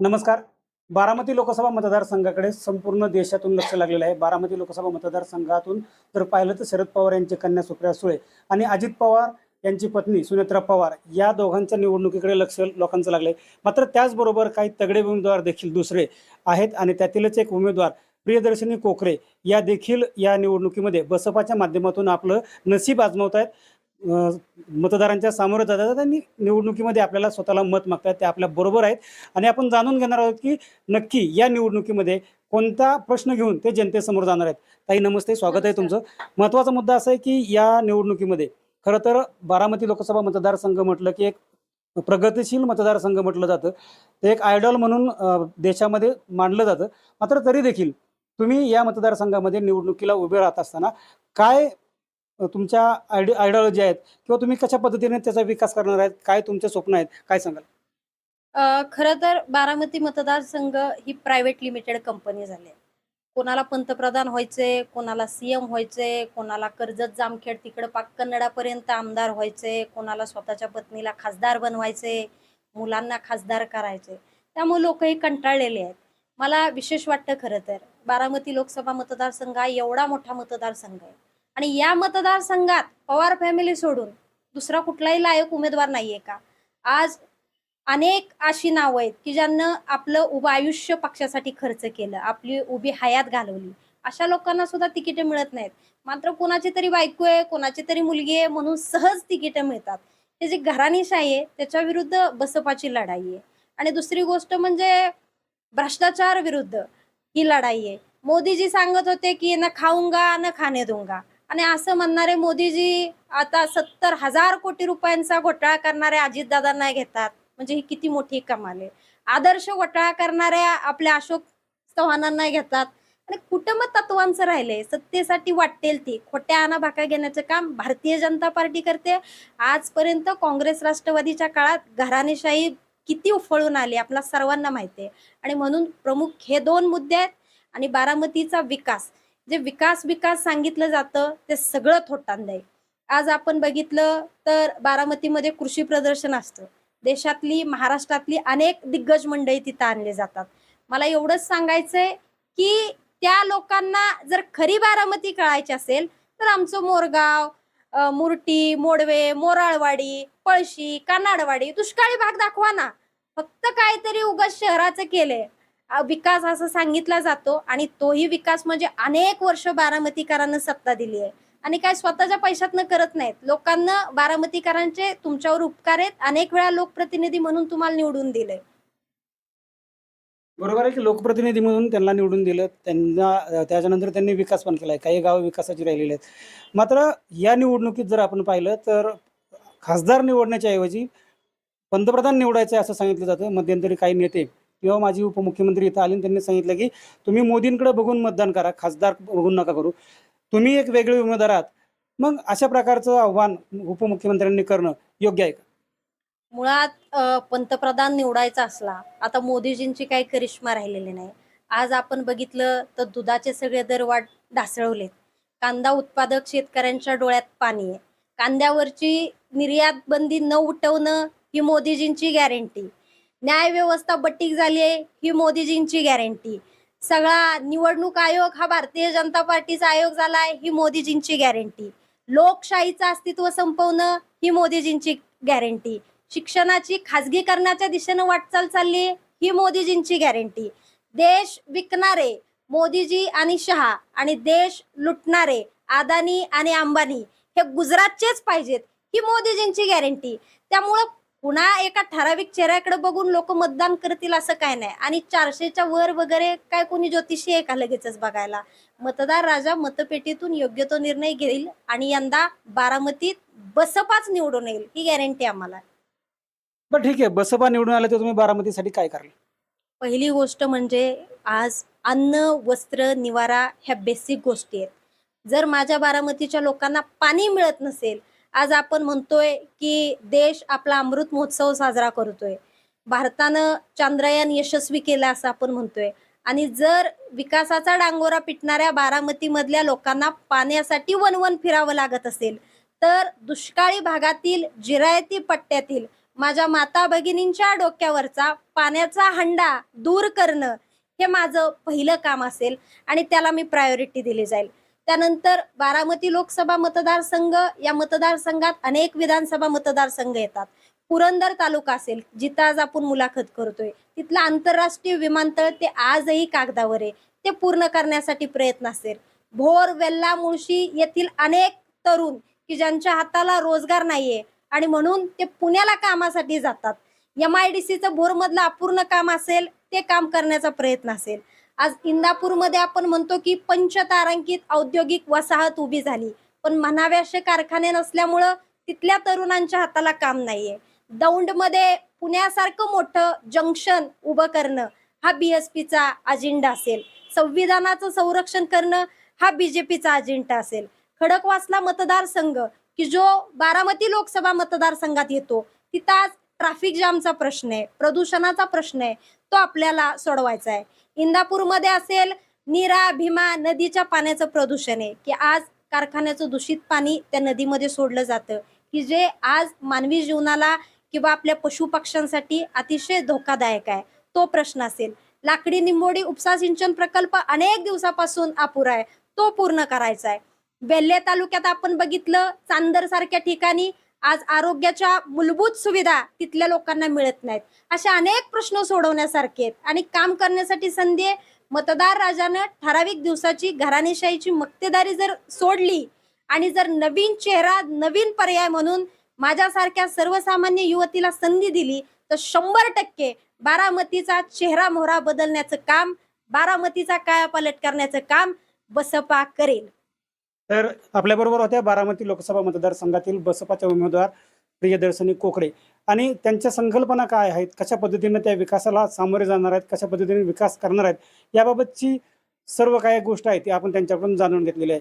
नमस्कार. बारामती लोकसभा मतदारसंघाकडे संपूर्ण देशातून लक्ष लागलेलं आहे. बारामती लोकसभा मतदारसंघातून जर पाहिलं तर शरद पवार यांची कन्या सुप्रिया सुळे आणि अजित पवार यांची पत्नी सुनेत्रा पवार या दोघांच्या निवडणुकीकडे लक्ष लोकांचं लागलंय. मात्र त्याचबरोबर काही तगडे उमेदवार देखील दुसरे आहेत आणि त्यातीलच एक उमेदवार प्रियदर्शनी कोकरे या देखील या निवडणुकीमध्ये बसपाच्या माध्यमातून आपलं नशीब आजमावत आहेत मतदारांच्या सामोरं जातात आणि निवडणुकीमध्ये आपल्याला स्वतःला मत मागतात ते आपल्या बरोबर आहेत. आणि आपण जाणून घेणार आहोत की नक्की या निवडणुकीमध्ये कोणता प्रश्न घेऊन ते जनतेसमोर जाणार आहेत. ताई नमस्ते. स्वागत आहे तुमचं. महत्त्वाचा मुद्दा असा आहे की या निवडणुकीमध्ये खरं तर बारामती लोकसभा मतदारसंघ म्हटलं की एक प्रगतिशील मतदारसंघ म्हटलं जातं. ते एक आयडॉल म्हणून देशामध्ये मानलं जातं. मात्र तरी देखील तुम्ही या मतदारसंघामध्ये निवडणुकीला उभे राहत असताना काय तुमच्या आयडि आयडिओलॉजी आहेत किंवा तुम्ही कशा पद्धतीने त्याचा विकास करणार आहेत? काय तुमचे स्वप्न आहेत? काय सांगाल? खरं तर बारामती मतदारसंघ ही प्रायव्हेट लिमिटेड कंपनी झाली आहे. कोणाला पंतप्रधान व्हायचे कोणाला सीएम व्हायचे कोणाला कर्जत जामखेड तिकडं पाक कन्नडापर्यंत आमदार व्हायचे कोणाला स्वतःच्या पत्नीला खासदार बनवायचे मुलांना खासदार करायचे. त्यामुळे लोकही कंटाळलेले आहेत. मला विशेष वाटतं खरं तर बारामती लोकसभा मतदारसंघ हा एवढा मोठा मतदारसंघ आहे. आणि या मतदारसंघात पवार फॅमिली सोडून दुसरा कुठलाही लायक उमेदवार नाहीये का? आज अनेक अशी नावं आहेत की ज्यांना आपलं उभं आयुष्य पक्षासाठी खर्च केलं आपली उभी हयात घालवली. अशा लोकांना सुद्धा तिकीटे मिळत नाहीत. मात्र कोणाची तरी बायको आहे कोणाची तरी मुलगी आहे म्हणून सहज तिकिटे मिळतात. हे जे घराणीशाही आहे त्याच्या विरुद्ध बसपाची लढाई आहे. आणि दुसरी गोष्ट म्हणजे भ्रष्टाचार विरुद्ध ही लढाई आहे. मोदीजी सांगत होते की न खाऊंगा न खाणे दूंगा. आणि असं म्हणणारे मोदीजी आता सत्तर हजार कोटी रुपयांचा घोटाळा करणारे अजितदादांना घेतात. म्हणजे ही किती मोठी कमाल आहे. आदर्श घोटाळा करणाऱ्या आपल्या अशोक चव्हाणांना घेतात. आणि कुटुंब तत्वांचं राहिले सत्तेसाठी वाटेल ती. खोट्या आणा भाका घेण्याचं काम भारतीय जनता पार्टी करते. आजपर्यंत काँग्रेस राष्ट्रवादीच्या काळात घराणेशाही किती उफळून आली आपल्या सर्वांना माहिती आहे. आणि म्हणून प्रमुख हे दोन मुद्दे आहेत. आणि बारामतीचा विकास. जे विकास विकास सांगितलं जातं ते सगळं थोटांद आहे. आज आपण बघितलं तर बारामतीमध्ये कृषी प्रदर्शन असतं. देशातली महाराष्ट्रातली अनेक दिग्गज मंडळी तिथं आणले जातात. मला एवढंच सांगायचंय की त्या लोकांना जर खरी बारामती कळायची असेल तर आमचं मोरगाव मुरटी मुर्टी मोडवे मोराळवाडी पळशी कानाडवाडी दुष्काळी भाग दाखवा ना. फक्त काहीतरी उगाच शहराचं केलंय. विकास असं सांगितला जातो आणि तोही विकास म्हणजे अनेक वर्ष बारामतीकरांना सत्ता दिली आहे. आणि काय स्वतःच्या पैशातनं करत नाहीत. लोकांना बारामतीकरांचे तुमच्यावर उपकार आहेत. अनेक वेळा लोकप्रतिनिधी म्हणून तुम्हाला निवडून दिले बरोबर आहे की लोकप्रतिनिधी म्हणून त्यांना निवडून दिलं. त्यांना त्याच्यानंतर त्यांनी विकास पण केला आहे काही गावं विकासाची राहिलेली आहेत. मात्र या निवडणुकीत जर आपण पाहिलं तर खासदार निवडण्याच्या ऐवजी पंतप्रधान निवडायचं असं सांगितलं जातं. मध्यंतरी काही नेते किंवा माजी उपमुख्यमंत्री इथं आले त्यांनी सांगितलं की तुम्ही मोदींकडे बघून मतदान करा खासदार बघून नका करू. तुम्ही एक वेगळे उमेदवार आहात. मग अशा प्रकारचं आव्हान उपमुख्यमंत्र्यांनी करणं योग्य आहे का? मुळात पंतप्रधान निवडायचा असला आता मोदीजींची काही करिश्मा राहिलेली नाही. आज आपण बघितलं तर दुधाचे सगळे दर वाढ ढासळवलेत कांदा उत्पादक शेतकऱ्यांच्या डोळ्यात पाणी आहे. कांद्यावरची निर्यात बंदी न उठवणं ही मोदीजींची गॅरंटी न्याय व्यवस्था बट्टीक झाली आहे ही मोदीजींची गॅरंटी सगळा निवडणूक आयोग हा भारतीय जनता पार्टीचा आयोग झालाय ही मोदीजींची गॅरंटी लोकशाहीचं अस्तित्व संपवणं ही मोदीजींची गॅरंटी शिक्षणाची खाजगीकरणाच्या दिशेनं वाटचाल चालली आहे, ही मोदीजींची गॅरंटी देश विकणारे मोदीजी आणि शहा आणि देश लुटणारे अदानी आणि अंबानी हे गुजरातचेच पाहिजेत ही मोदीजींची गॅरंटी त्यामुळं पुन्हा एका ठराविक चेहऱ्याकडे बघून लोक मतदान करतील असं काय नाही. आणि चारशेच्या वर वगैरे काय कोणी ज्योतिषी आहे का लगेचच बघायला? मतदार राजा मतपेटीतून योग्य तो निर्णय घेईल आणि यंदा बारामतीत बसपाच निवडून येईल ही गॅरंटी आम्हाला. ठीक आहे. बसपा निवडून आले तर तुम्ही बारामतीसाठी काय कराल? पहिली गोष्ट म्हणजे आज अन्न वस्त्र निवारा ह्या बेसिक गोष्टी आहेत. जर माझ्या बारामतीच्या लोकांना पाणी मिळत नसेल आज आपण म्हणतोय की देश आपला अमृत महोत्सव साजरा करतोय. भारतानं चांद्रयान यशस्वी केलं असं आपण म्हणतोय. आणि जर विकासाचा डांगोरा पिटणाऱ्या बारामतीमधल्या लोकांना पाण्यासाठी वनवन फिरावं लागत असेल तर दुष्काळी भागातील जिरायती पट्ट्यातील माझ्या माता भगिनींच्या डोक्यावरचा पाण्याचा हंडा दूर करणं हे माझं पहिलं काम असेल आणि त्याला मी प्रायोरिटी दिली जाईल. त्यानंतर बारामती लोकसभा मतदारसंघ या मतदारसंघात अनेक विधानसभा मतदारसंघ येतात. पुरंदर तालुका असेल जिथं आज आपण मुलाखत करतोय. तिथलं आंतरराष्ट्रीय विमानतळ ते आजही कागदावर आहे. ते पूर्ण करण्यासाठी प्रयत्न असेल. भोर वेल्ला मुळशी येथील अनेक तरुण की ज्यांच्या हाताला रोजगार नाहीये आणि म्हणून ते पुण्याला कामासाठी जातात. एम आय डी सीचं भोरमधलं अपूर्ण काम असेल ते काम करण्याचा प्रयत्न असेल. आज इंदापूरमध्ये आपण म्हणतो की पंचतारांकित औद्योगिक वसाहत उभी झाली. पण म्हणावे असे कारखाने नसल्यामुळं तिथल्या तरुणांच्या हाताला काम नाहीये. दौंडमध्ये पुण्यासारखं मोठं जंक्शन उभं करणं हा बीएसपीचा अजेंडा असेल. संविधानाचं संरक्षण करणं हा बीजेपीचा अजेंडा असेल. खडकवासला मतदारसंघ की जो बारामती लोकसभा मतदारसंघात येतो तिथं आज ट्रॅफिक जामचा प्रश्न आहे प्रदूषणाचा प्रश्न आहे तो आपल्याला सोडवायचा आहे. इंदापूरमध्ये असेल नीरा भीमा नदीच्या पाण्याचं प्रदूषण आहे की आज कारखान्याचं दूषित पाणी त्या नदीमध्ये सोडलं जातं की जे आज मानवी जीवनाला किंवा आपल्या पशुपक्ष्यांसाठी अतिशय धोकादायक आहे तो प्रश्न असेल. लाकडी निंबोडी उपसा सिंचन प्रकल्प अनेक दिवसापासून अपुरा आहे तो पूर्ण करायचा आहे. वेल्हे तालुक्यात आपण बघितलं चांदर सारख्या ठिकाणी आज आरोग्याच्या मूलभूत सुविधा तिथल्या लोकांना मिळत नाहीत. असे अनेक प्रश्न सोडवण्यासारखे आहेत. आणि काम करण्यासाठी संधी आहे. मतदार राजानं ठराविक दिवसाची घराणेशाहीची मक्तेदारी जर सोडली आणि जर नवीन चेहरा नवीन पर्याय म्हणून माझ्यासारख्या सर्वसामान्य युवतीला संधी दिली तर शंभर टक्के बारामतीचा चेहरा मोहरा बदलण्याचं काम बारामतीचा कायापालट करण्याचं काम बसपा करेल. तर आपल्याबरोबर होत्या बारामती लोकसभा मतदारसंघातील बसपाच्या उमेदवार प्रियदर्शनी कोकडे. आणि त्यांच्या संकल्पना काय आहेत? कशा पद्धतीने त्या विकासाला सामोरे जाणार आहेत? कशा पद्धतीने विकास करणार आहेत? याबाबतची सर्व काही गोष्ट आहे ती आपण त्यांच्याकडून जाणून घेतलेली आहे.